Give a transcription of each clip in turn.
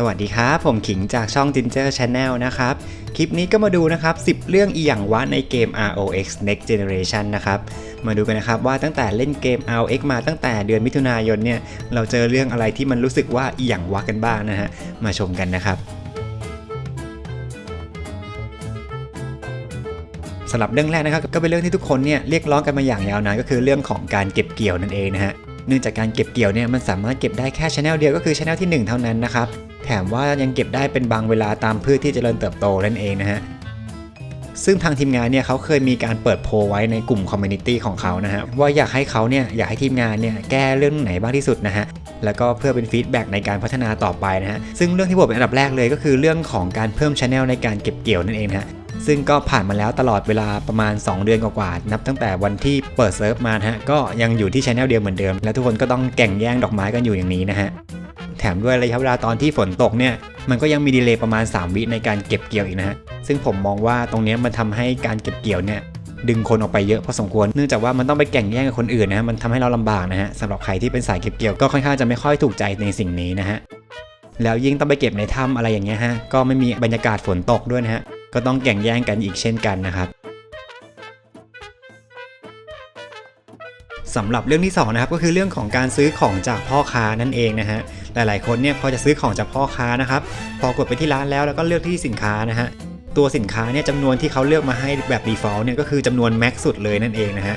สวัสดีครับ ผมขิงจากช่อง Ginger Channel นะครับ คลิปนี้ก็มาดูนะครับ 10 เรื่องอีหยังวะในเกม ROX Next Generation นะครับ มาดูกันนะครับว่าตั้งแต่เล่นเกม ROX มาตั้งแต่เดือนมิถุนายนเนี่ย เราเจอเรื่องอะไรที่มันรู้สึกว่าอีหยังวะกันบ้างนะฮะ มาชมกันนะครับสำหรับเรื่องแรกนะครับก็เป็นเรื่องที่ทุกคนเนี่ยเรียกร้องกันมาอย่างยาวนานก็คือเรื่องของการเก็บเกี่ยวนั่นเองนะฮะ เนื่องจากการเก็บเกี่ยวเนี่ยมันสามารถเก็บได้แค่ช anel เดียวก็คือช anel ที่ 1 เท่านั้นนะครับ แถมว่ายังเก็บได้เป็นบางเวลาตามพืชที่เจริญเติบโตนั่นเองนะฮะซึ่งทางทีมงานเนี่ยเขาเคยมีการเปิดโพลไว้ในกลุ่มคอมมูนิตี้ของเขานะฮะว่าอยากให้เขาเนี่ยอยากให้ทีมงานเนี่ยแก้เรื่องไหนบ้างที่สุดนะฮะแล้วก็เพื่อเป็นฟีดแบ็กในการพัฒนาต่อไปนะฮะซึ่งเรื่องที่ผมเป็นอันดับแรกเลยก็คือเรื่องของการเพิ่มช anel ในการเก็บเกี่ยวนั่นเองนะฮะ ซึ่งก็ผ่านมาแล้วตลอดเวลาประมาณ 2 เดือนกว่าๆนับตั้งแต่วันที่เปิดเซิร์ฟมาฮะก็ยังอยู่ที่ช anel เดียวเหมือนเดิม และทุกคนก็ต้องแก่งแย่งดอกไม้กันอยู่อย่างนี้นะฮะแถมด้วยระยะเวลาตอนที่ฝนตกเนี่ยมันก็ยังมีดีเลย์ประมาณ 3 วิในการเก็บเกี่ยวอีกนะฮะซึ่งผมมองว่าตรงนี้มันทำให้การเก็บเกี่ยวเนี่ยดึงคนออกไปเยอะพอสมควร เนื่องจากว่ามันต้องไปแข่งแย่งกับคนอื่นนะฮะ มันทำให้เราลำบากนะฮะสำหรับใครที่เป็นสายเก็บเกี่ยวก็ค่อนข้างจะไม่ค่อยถูกใจในสิ่งนี้นะฮะ แล้วยิ่งต้องไปเก็บในถ้ำอะไรอย่างเงี้ยฮะ ก็ไม่มีบรรยากาศฝนตกด้วยนะฮะ ก็ต้องแข่งแย่งกันอีกเช่นกันนะครับสำหรับเรื่องที่สองนะครับก็คือเรื่องของการซื้อของจากพ่อค้านั่นเองนะฮะหลายๆคนเนี่ยพอจะซื้อของจากพ่อค้านะครับพอกดไปที่ร้านแล้วแล้วก็เลือกที่สินค้านะฮะตัวสินค้าเนี่ยจำนวนที่เขาเลือกมาให้แบบ default เนี่ยก็คือจำนวนแม็กสุดเลยนั่นเองนะฮะ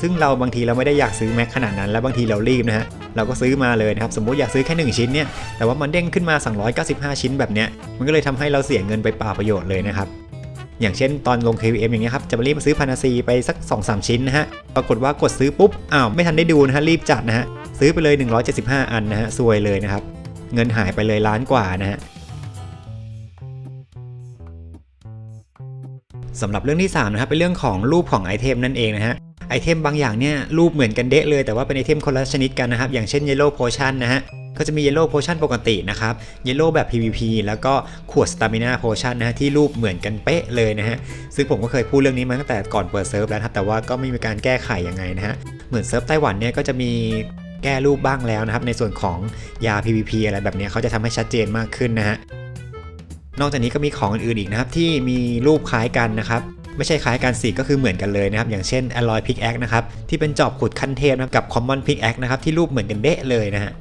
ซึ่งเราบางทีเราไม่ได้อยากซื้อแม็กขนาดนั้น แล้วบางทีเรารีบนะฮะ เราก็ซื้อมาเลยนะครับ สมมติอยากซื้อแค่ 1 ชิ้นเนี่ย แต่ว่ามันเด้งขึ้นมา 295 ชิ้นแบบเนี้ย มันก็เลยทำให้เราเสียเงินไปเปล่าประโยชน์เลยนะครับ อย่างเช่นตอนลง KVM อย่างเงี้ยครับ จะมารีบซื้อพานาซีไปสัก 2-3 ชิ้นนะฮะ ปรากฏว่ากดซื้อปุ๊บ อ้าว ไม่ทันได้ดูนะฮะ รีบจัดนะฮะ ซื้อไปเลย 175 อันนะฮะซวยเลยนะครับ เงินหายไปเลยล้านกว่านะฮะสำหรับเรื่องที่3นะครับเป็นเรื่องของรูปของไอเทมนั่นเองนะฮะ ไอเทมบางอย่างเนี่ยรูปเหมือนกันเดะเลยแต่ว่าเป็นไอเทมคนละชนิดกันนะครับ อย่างเช่น Yellow Potion นะฮะก็จะมี Yellow Potion ปกตินะครับ Yellow แบบ PVP แล้วก็ขวด Stamina Potion นะฮะที่รูปเหมือนกันเป๊ะเลยนะฮะซึ่งผมก็เคยพูดเรื่องนี้มาตั้งแต่ก่อนเปิดเซิร์ฟแล้วครับแต่ว่าก็ไม่มีการแก้ไขยังไงนะฮะเหมือนเซิร์ฟไต้หวันเนี่ยก็จะมีแก้รูปบ้างแล้วนะครับ ในส่วนของยา PVP อะไรแบบนี้เขาจะทำให้ชัดเจนมากขึ้นนะฮะนอกจากนี้ก็มีของอื่นๆอีกนะครับที่มีรูปคล้ายกันนะครับ ไม่ใช่คล้ายกันสิก็คือเหมือนกันเลยนะครับอย่างเช่น Alloy Pickaxe นะครับที่เป็นจอบขุดขั้นเทพนะกับ Common Pickaxe นะครับที่รูปเหมือนกันเดะเลยนะฮะ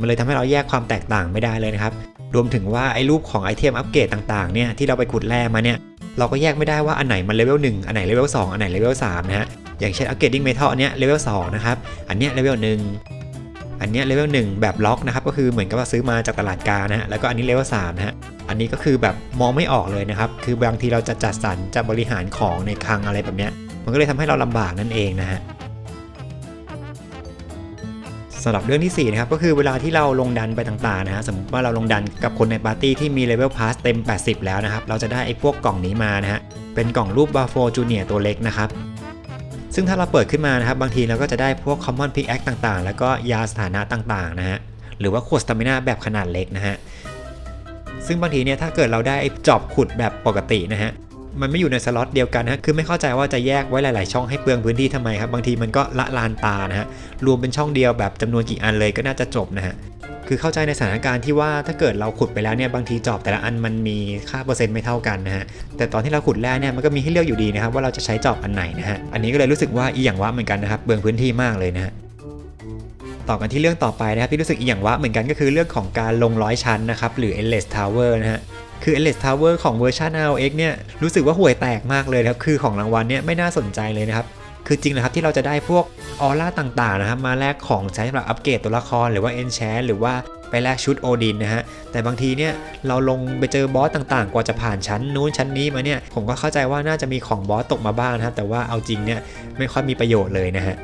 มันเลยทำให้เราแยกความแตกต่างไม่ได้เลยนะครับ รวมถึงว่าไอ้รูปของไอเทมอัปเกรดต่างๆ เนี่ยที่เราไปขุดแร่มาเนี่ย เราก็แยกไม่ได้ว่าอันไหนมันเลเวล1อันไหนเลเวล2อันไหนเลเวล3นะฮะ อย่างเช่น upgrading metal อันเนี้ยเลเวล2นะครับ อันเนี้ยเลเวล1อันเนี้ยเลเวล1แบบล็อกนะครับ ก็คือเหมือนกับว่าซื้อมาจากตลาดกานะฮะ แล้วก็อันนี้เลเวล3นะฮะ อันนี้ก็คือแบบมองไม่ออกเลยนะครับ คือบางทีเราจะจัดสรรจะบริหารของในคลังอะไรแบบเนี้ย มันก็เลยทำให้เราลำบากนั่นเองนะฮะสำหรับเรื่องที่4นะครับก็คือเวลาที่เราลงดันไปต่างๆนะฮะสมมติว่าเราลงดันกับคนในปาร์ตี้ที่มีเลเวลพาสเต็ม 80 แล้วนะครับ เราจะได้ไอ้พวกกล่องนี้มานะฮะเป็นกล่องรูปบาโฟจูเนียตัวเล็กนะครับซึ่งถ้าเราเปิดขึ้นมานะครับ บางทีเราก็จะได้พวก Common Pickaxe ต่างๆ แล้วก็ยาสถานะต่างๆ นะฮะ หรือว่าขวดสตามินาแบบขนาดเล็กนะฮะ ซึ่งบางทีเนี่ยถ้าเกิดเราได้จอบขุดแบบปกตินะฮะมันไม่อยู่ในสล็อตเดียวกันนะคือไม่เข้าใจว่าจะแยกไว้หลาย ๆ ช่องให้เปลืองพื้นที่ทำไมครับ บางทีมันก็ละลานตานะฮะ รวมเป็นช่องเดียวแบบจำนวนกี่อันเลยก็น่าจะจบนะฮะ คือเข้าใจในสถานการณ์ที่ว่าถ้าเกิดเราขุดไปแล้วเนี่ยบางทีจอบแต่ละอันมันมีค่าเปอร์เซ็นต์ไม่เท่ากันนะฮะ แต่ตอนที่เราขุดแร่เนี่ยมันก็มีให้เลือกอยู่ดีนะครับว่าเราจะใช้จอบอันไหนนะฮะ อันนี้ก็เลยรู้สึกว่าอีหยังวะเหมือนกันนะครับเปลืองพื้นที่มากเลยนะฮะ ต่อกันที่เรื่องต่อไปนะครับที่รู้สึกอีหยังวะเหมือนกันก็คือเรื่องของการลงร้อยชั้นนะครับหรือ endless tower นะฮะคือ Endless Tower ของเวอร์ชัน ROX เนี่ยรู้สึกว่าห่วยแตกมากเลยครับคือของรางวัลเนี่ยไม่น่าสนใจเลยนะครับคือจริงนะครับที่เราจะได้พวกออร่าต่างๆนะครับมาแลกของใช้สำหรับอัปเกรดตัวละครหรือว่า Enchant หรือว่าไปแลกชุดโอดินนะฮะ แต่บางทีเนี่ยเราลงไปเจอบอสต่างๆ กว่าจะผ่านชั้นนู้นชั้นนี้มาเนี่ย ผมก็เข้าใจว่าน่าจะมีของบอสตกมาบ้างนะครับ แต่ว่าเอาจริงเนี่ยไม่ค่อยมีประโยชน์เลยนะฮะ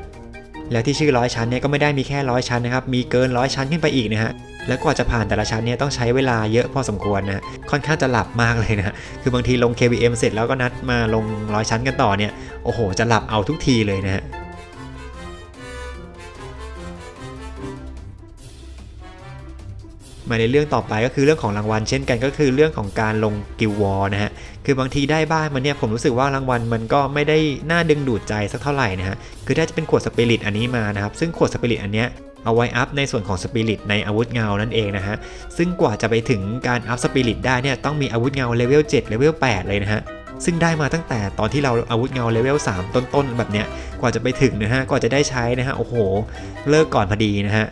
แล้วที่ชื่อร้อยชั้นเนี่ยก็ไม่ได้มีแค่ร้อยชั้นนะครับมีเกินร้อยชั้นขึ้นไปอีกนะฮะแล้วกว่าจะผ่านแต่ละชั้นเนี่ยต้องใช้เวลาเยอะพอสมควรนะค่อนข้างจะหลับมากเลยนะคือบางทีลง KBM เสร็จแล้วก็นัดมาลงร้อยชั้นกันต่อเนี่ยโอ้โหจะหลับเอาทุกทีเลยนะฮะ มาในเรื่องต่อไปก็คือเรื่องของรางวัล เช่นกันก็คือเรื่องของการลงกิลวอลนะฮะ คือบางทีได้บ้านมาเนี่ยผมรู้สึกว่ารางวัลมันก็ไม่ได้น่าดึงดูดใจสักเท่าไหร่นะฮะ คือถ้าจะเป็นขวดสปิริตอันนี้มานะครับ ซึ่งขวดสปิริตอันเนี้ยเอาไว้อัพในส่วนของสปิริตในอาวุธเงานั่นเองนะฮะ ซึ่งกว่าจะไปถึงการอัพสปิริตได้เนี่ยต้องมีอาวุธเงาเลเวล7เลเวล8เลยนะฮะซึ่งได้มาตั้งแต่ตอนที่เราอาวุธเงาเลเวล3ต้นๆ แบบเนี้ยกว่าจะไปถึงนะฮะกว่าจะได้ใช้นะฮะโอ้โห เลิกก่อนพอดีนะฮะ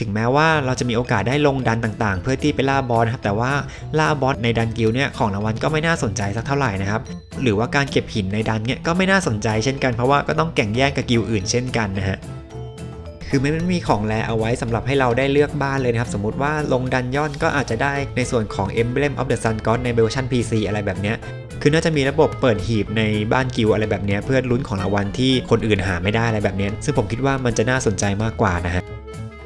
ถึงแม้ว่าเราจะมีโอกาสได้ลงดันต่างๆ เพื่อที่ไปล่าบอสนะครับแต่ว่าล่าบอสในดันกิลเนี่ยของรางวัลก็ไม่น่าสนใจสักเท่าไหร่นะครับหรือว่าการเก็บหินในดันเนี่ยก็ไม่น่าสนใจเช่นกันเพราะว่าก็ต้องแข่งแย่งกับกิลอื่นเช่นกันนะฮะคือไม่มีของแลเอาไว้สำหรับให้เราได้เลือกบ้านเลยนะครับ สมมุติว่าลงดันย่อนก็อาจจะได้ในส่วนของ Emblem of the Sun God ในเวอร์ชัน PC อะไรแบบเนี้ยคือน่าจะมีระบบเปิดหีบในบ้านกิลอะไรแบบเนี้ยเพื่อลุ้นของรางวัลที่คนอื่นหาไม่ได้อะไรแบบเนี้ยซึ่งผมคิดว่ามันจะน่าสนใจมากกว่านะฮะ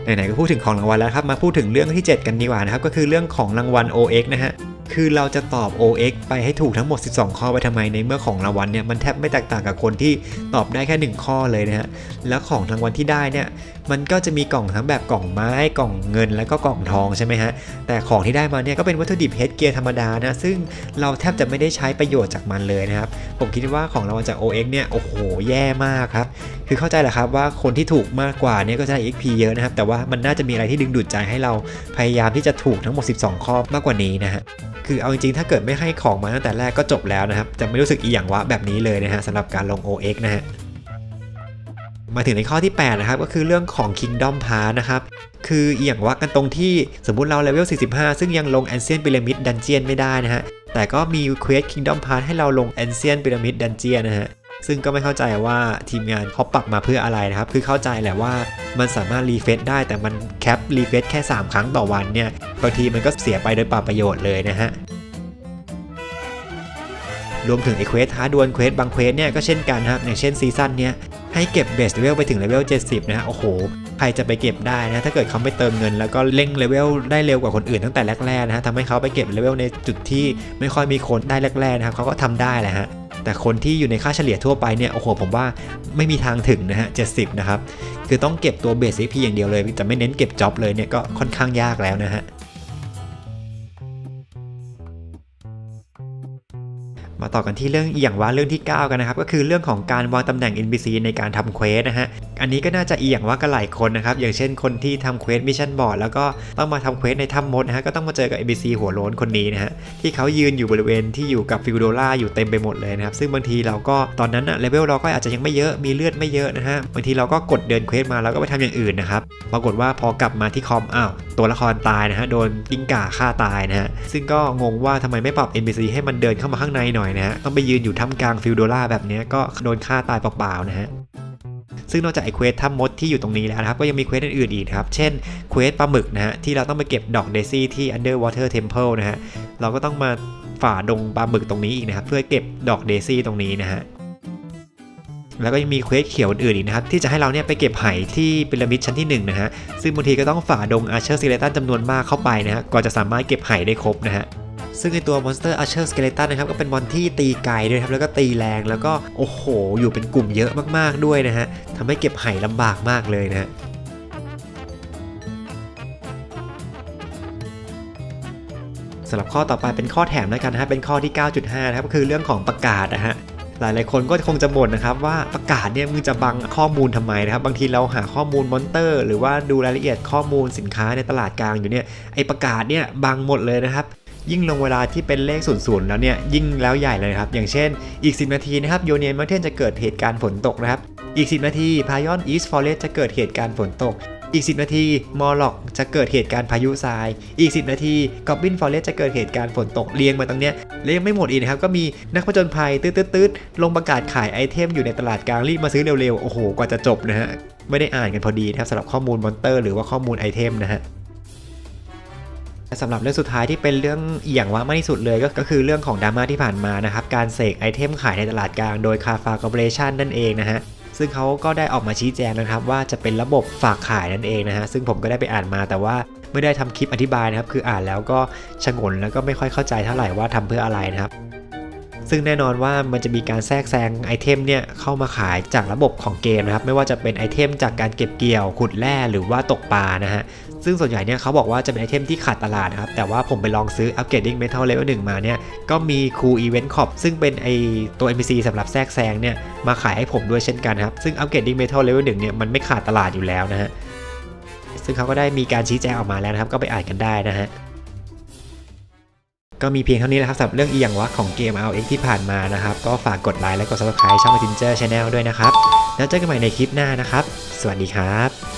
ไหนๆก็พูดถึงของรางวัลแล้วครับมาพูดถึงเรื่องที่ 7 กันดีกว่านะครับก็คือเรื่องของรางวัล OX นะฮะ คือเราจะตอบ OX ไปให้ถูกทั้งหมด 12 ข้อไปทำไมในเมื่อของรางวัลเนี่ยมันแทบไม่แตกต่างกับคนที่ตอบได้แค่ 1 ข้อเลยนะฮะแล้วของรางวัลที่ได้เนี่ยมันก็จะมีกล่องทั้งแบบกล่องไม้กล่องเงินแล้วก็กล่องทองใช่ไหมฮะแต่ของที่ได้มาเนี่ยก็เป็นวัตถุดิบเฮดเกียร์ธรรมดานะซึ่งเราแทบจะไม่ได้ใช้ประโยชน์จากมันเลยนะครับผมคิดว่าของรางวัลจาก OX เนี่ยโอ้โหแย่มากครับคือเข้าใจแหละครับว่าคนที่ถูกมากกว่าเนี่ยก็จะได้ XP เยอะนะครับแต่ว่ามันน่าจะมีอะไรที่ดึงดูดใจให้เราพยายามที่จะถูกทั้งหมด 12 ข้อมากกว่านี้นะฮะคือเอาจริงๆ ถ้าเกิดไม่ให้ของมาตั้งแต่แรกก็จบแล้วนะครับ จะไม่รู้สึกอีหยังวะแบบนี้เลยนะฮะสำหรับการลง OX นะฮะมาถึงในข้อที่ 8 นะครับ ก็คือเรื่องของ Kingdom Pass นะครับ คืออีหยังวะกันตรงที่สมมุติเราเลเวล 45 ซึ่งยังลง Ancient Pyramid Dungeon ไม่ได้นะฮะ แต่ก็มี Quest Kingdom Pass ให้เราลง Ancient Pyramid Dungeon นะฮะ ซึ่งก็ไม่เข้าใจว่าทีมงานเขาปรับมาเพื่ออะไรนะครับ คือเข้าใจแหละว่ามันสามารถรีเฟซได้แต่มันแคปรีเฟซแค่ 3 ครั้งต่อวันเนี่ย บางทีมันก็เสียไปโดยเปล่าประโยชน์เลยนะฮะรวมถึงไอเควสท้าดวลเควสบางเควสเนี่ยก็เช่นกันครับอย่างเช่นซีซั่นเนี้ยให้เก็บเบสเลเวลไปถึงเลเวล70 นะฮะโอ้โห ใครจะไปเก็บได้นะ ถ้าเกิดเขาไม่เติมเงิน แล้วก็เร่งเลเวลได้เร็วกว่าคนอื่นตั้งแต่แรกๆนะฮะทำให้เขาไปเก็บเลเวลในจุดที่ไม่ค่อยมีคนได้แรกๆนะครับเขาก็ทำได้แหละฮะ แต่คนที่อยู่ในค่าเฉลี่ยทั่วไปเนี่ยโอ้โหผมว่าไม่มีทางถึงนะฮะ70นะครับคือต้องเก็บตัวเบสซีพีอย่างเดียวเลยแต่ไม่เน้นเก็บจ็อบเลยเนี่ยก็ค่อนข้างยากแล้วนะฮะ มาต่อกันที่เรื่องอีย่างว่าเรื่องที่ 9 กันนะครับ ก็คือเรื่องของการวางตำแหน่ง NPC ในการทำเควสนะฮะ อันนี้ก็น่าจะอีอย่างว่ากันหลายคนนะครับ อย่างเช่นคนที่ทำเควสมิชชั่นบอร์ดแล้วก็ต้องมาทำเควสในถ้ำมดนะฮะ ก็ต้องมาเจอกับ NPC หัวโล้นคนนี้นะฮะ ที่เขายืนอยู่บริเวณที่อยู่กับฟิวโดล่าอยู่เต็มไปหมดเลยนะครับ ซึ่งบางทีเราก็ตอนนั้นอะเลเวลเราก็อาจจะยังไม่เยอะมีเลือดไม่เยอะนะฮะ บางทีเราก็กดเดินเควสมาแล้วก็ไปทำอย่างอื่นนะครับ ปรากฏว่าพอกลับมาที่คอมอ้าวตัวละครตายนะฮะโดนกิ้งก่าฆ่าตายนะฮะ ซึ่งก็งงว่าทำไมไม่ปรับ NPC ให้มันเดินเข้ามาข้างในหน่อยนะฮะ ต้องไปยืนอยู่ท่ามกลางฟิลโดล่าแบบนี้ก็โดนฆ่าตายเปล่าๆนะฮะซึ่งนอกจากไอเควสถ้ำมดที่อยู่ตรงนี้แล้วนะครับ ก็ยังมีเควสอื่นๆอีกครับ เช่นเควสปลาหมึกนะฮะ ที่เราต้องไปเก็บดอกเดซี่ที่ Underwater Temple นะฮะ เราก็ต้องมาฝ่าดงปลาหมึกตรงนี้อีกนะครับ เพื่อเก็บดอกเดซี่ตรงนี้นะฮะแล้วก็ยังมีเควสเขียวอื่นอีกนะครับ ที่จะให้เราเนี่ยไปเก็บไหที่พีระมิดชั้นที่1นะฮะซึ่งบางทีก็ต้องฝ่าดงอาร์เชอร์สเกเลตันจำนวนมากเข้าไปนะฮะก่อนจะสามารถเก็บไหได้ครบนะฮะ ซึ่งในตัวมอนสเตอร์อาร์เชอร์สเกเลตันนะครับก็เป็นมอนที่ตีไกลด้วยครับแล้วก็ตีแรงแล้วก็โอ้โห อยู่เป็นกลุ่มเยอะมากๆด้วยนะฮะทำให้เก็บไหลำบากมากเลยนะฮะสำหรับข้อต่อไปเป็นข้อแถมแล้วกันนะฮะเป็นข้อที่ 9.5 นะครับก็คือเรื่องของประกาศนะฮะหลายๆคนก็คงจะบ่นนะครับว่าประกาศเนี่ยมึงจะบังข้อมูลทำไมนะครับ บางทีเราหาข้อมูลมอนเตอร์ หรือว่าดูรายละเอียดข้อมูลสินค้าในตลาดกลางอยู่เนี่ยไอประกาศเนี่ยบังหมดเลยนะครับ ยิ่งลงเวลาที่เป็นเลขศูนย์แล้วเนี่ยยิ่งแล้วใหญ่เลยครับ อย่างเช่นอีก 10 นาทีนะครับโยเนียนมังเทนจะเกิดเหตุการณ์ฝนตกนะครับ อีก 10 นาทีพายอนอีสฟอเรสจะเกิดเหตุการณ์ฝนตก อีก 10 นาทีมอลล็อกจะเกิดเหตุการณ์พายุทราย อีก 10 นาทีกอบบินฟอเรสจะเกิดเหตุการณ์ฝนตกเรียงมาตรงเนี้ยแล้วยังไม่หมดอีกนะครับ ก็มีนักผจญภัยตืดๆลงประกาศขายไอเทมอยู่ในตลาดกลางรีบมาซื้อเร็วๆโอ้โหกว่าจะจบนะฮะไม่ได้อ่านกันพอดีนะครับสำหรับข้อมูลมอนเตอร์หรือว่าข้อมูลไอเทมนะฮะ สำหรับเรื่องสุดท้ายที่เป็นเรื่องเอหย่ยงว่ามากที่สุดเลยก็กคือเรื่องของดราม่าที่ผ่านมานะครับ การเสกไอเทมขายในตลาดกลางโดยคาฟาคอร์ปอเรชันนั่นเองนะฮะซึ่งเขาก็ได้ออกมาชี้แจงนะครับว่าจะเป็นระบบฝากขายนั่นเองนะฮะซึ่งผมก็ได้ไปอ่านมาแต่ว่าไม่ได้ทำคลิปอธิบายนะครับคืออ่านแล้วก็ชงนแล้วก็ไม่ค่อยเข้าใจเท่าไหร่ว่าทำเพื่ออะไรนะครับ ซึ่งแน่นอนว่ามันจะมีการแทรกแซงไอเทมเนี่ยเข้ามาขายจากระบบของเกมนะครับ ไม่ว่าจะเป็นไอเทมจากการเก็บเกี่ยว ขุดแร่หรือว่าตกปลานะฮะซึ่งส่วนใหญ่เนี่ยเขาบอกว่าจะเป็นไอเทมที่ขาดตลาดนะครับ แต่ว่าผมไปลองซื้อ Upgrading Metal Level 1 มาเนี่ย ก็มี Cool Event Cop ซึ่งเป็นไอตัว NPC สำหรับแทรกแซงเนี่ย มาขายให้ผมด้วยเช่นกันครับ ซึ่ง Upgrading Metal Level 1 เนี่ย มันไม่ขาดตลาดอยู่แล้วนะฮะ ซึ่งเขาก็ได้มีการชี้แจงออกมาแล้วนะครับ ก็ไปอ่านกันได้นะฮะ ก็มีเพียงเท่านี้แหละครับสำหรับเรื่องอีหยังวะของเกม RX ที่ผ่านมานะครับ ก็ฝากกดไลค์และกด subscribe ช่อง Ginger Channel ด้วยนะครับ แล้วเจอกันใหม่ในคลิปหน้านะครับ สวัสดีครับ